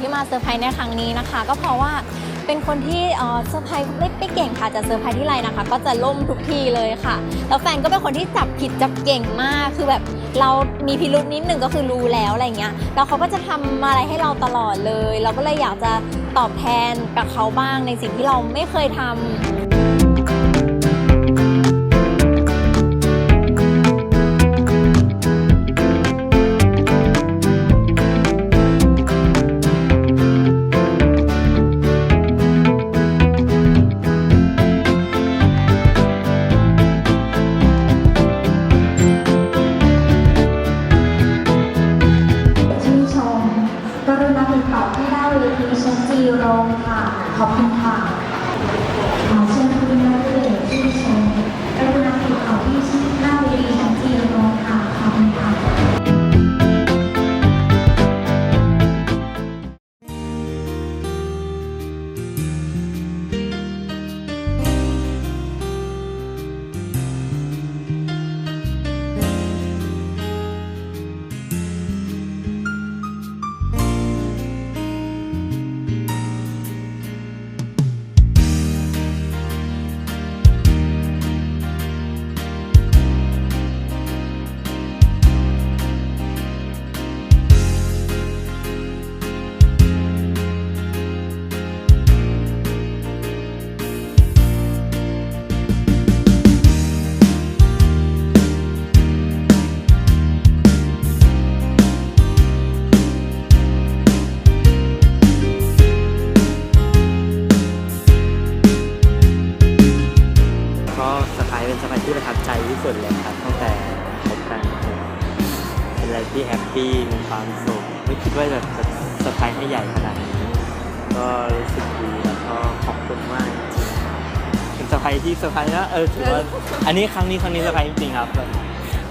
ที่มาเซอร์ไพรส์ในครั้งนี้นะคะ ก็เพราะว่าเป็นคนที่เซอร์ไพรส์ไม่ไม่เก่งค่ะจะเซอร์ไพรส์ที่ไรนะคะ ก็จะล่มทุกทีเลยค่ะ แล้วแฟนก็เป็นคนที่จับผิดจับเก่งมากคือแบบเรามีพิรุษนิดหนึ่งก็คือรู้แล้วอะไรเงี้ยแล้วเขาก็จะทำอะไรให้เราตลอดเลย เราก็เลยอยากจะตอบแทนกับเขาบ้างในสิ่งที่เราไม่เคยทำ ขอบคุณค่ะ ที่ประทับใจที่สุดเลยครับตั้งแต่คบกันเป็นอะไรที่แฮปปี้มีความสุขไม่คิดว่าจะจะสไพรส์ให้ใหญ่ขนาดนี้ ก็รู้สึกดีแล้วก็ขอบคุณมากจริงๆเป็นสไพรส์ที่เซอร์ไพรส์นะเออถือว่าอันนี้ครั้งนี้ครั้งนี้เซอร์ไพรส์จริงๆครับแบบ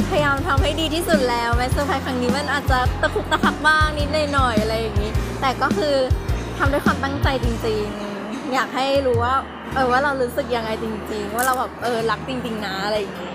พยายามทำให้ดีที่สุดแล้วแม้เซอร์ไพรส์ครั้งนี้มันอาจจะตะคุกตะคักบ้างนิดหน่อยๆอะไรอย่างนี้ แต่ก็คือทำด้วยความตั้งใจจริงๆ อยากให้รู้ว่า เออว่าเรารู้สึกยังไงจริง ๆ ว่าเราแบบเออรักจริง ๆนะอะไรอย่างงี้